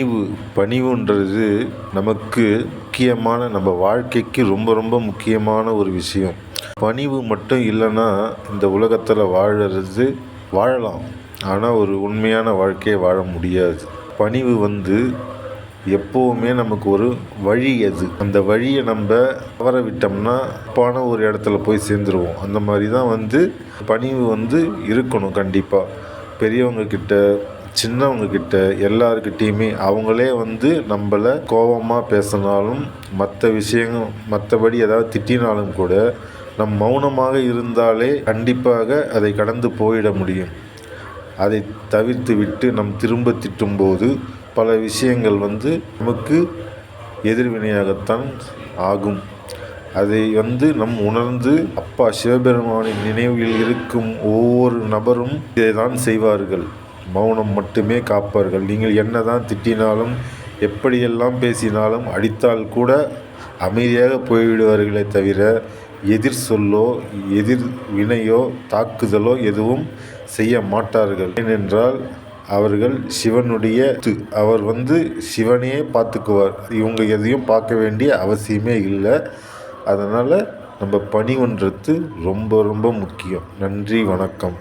பணிவு. பணிவுன்றது நமக்கு முக்கியமான நம்ம வாழ்க்கைக்கு ரொம்ப ரொம்ப முக்கியமான ஒரு விஷயம். பணிவு மட்டும் இல்லைன்னா இந்த உலகத்தில் வாழறது வாழலாம். ஆனால் ஒரு உண்மையான வாழ்க்கையை வாழ முடியாது. பணிவு வந்து எப்போவுமே நமக்கு ஒரு வழி அது. அந்த வழியை நம்ம தவற விட்டோம்னா தப்பான ஒரு இடத்துல போய் சேர்ந்துருவோம். அந்த மாதிரி தான் வந்து பணிவு வந்து இருக்கணும் கண்டிப்பாக பெரியவங்கக்கிட்ட சின்னவங்கக்கிட்ட சின்னவங்க கிட்ட எல்லாருக்கிட்டேயுமே அவங்களே வந்து நம்மளை கோபமாக பேசினாலும் மற்ற விஷயங்கள் மற்றபடி ஏதாவது திட்டினாலும் கூட நம் மௌனமாக இருந்தாலே கண்டிப்பாக அதை கடந்து போயிட முடியும். அதை தவிர்த்து விட்டு நம் திரும்ப திட்டும்போது பல விஷயங்கள் வந்து நமக்கு எதிர்வினையாகத்தான் ஆகும். அதை வந்து நம் உணர்ந்து அப்பா சிவபெருமானின் நினைவில் இருக்கும் ஒவ்வொரு நபரும் இதை தான் செய்வார்கள். மௌனம் மட்டுமே காப்பார்கள் நீங்கள் என்ன தான் திட்டினாலும் எப்படியெல்லாம் பேசினாலும் அடித்தால் கூட அமைதியாக போய்விடுவார்களே தவிர எதிர் சொல்லோ எதிர் வினையோ தாக்குதலோ எதுவும் செய்ய மாட்டார்கள். ஏனென்றால் அவர்கள் சிவனுடைய து. அவர் வந்து சிவனையே பார்த்துக்குவார். இவங்க எதையும் பார்க்க வேண்டிய அவசியமே இல்லை. அதனால் நம்ம பணிவுன்றது ரொம்ப ரொம்ப முக்கியம். நன்றி வணக்கம்.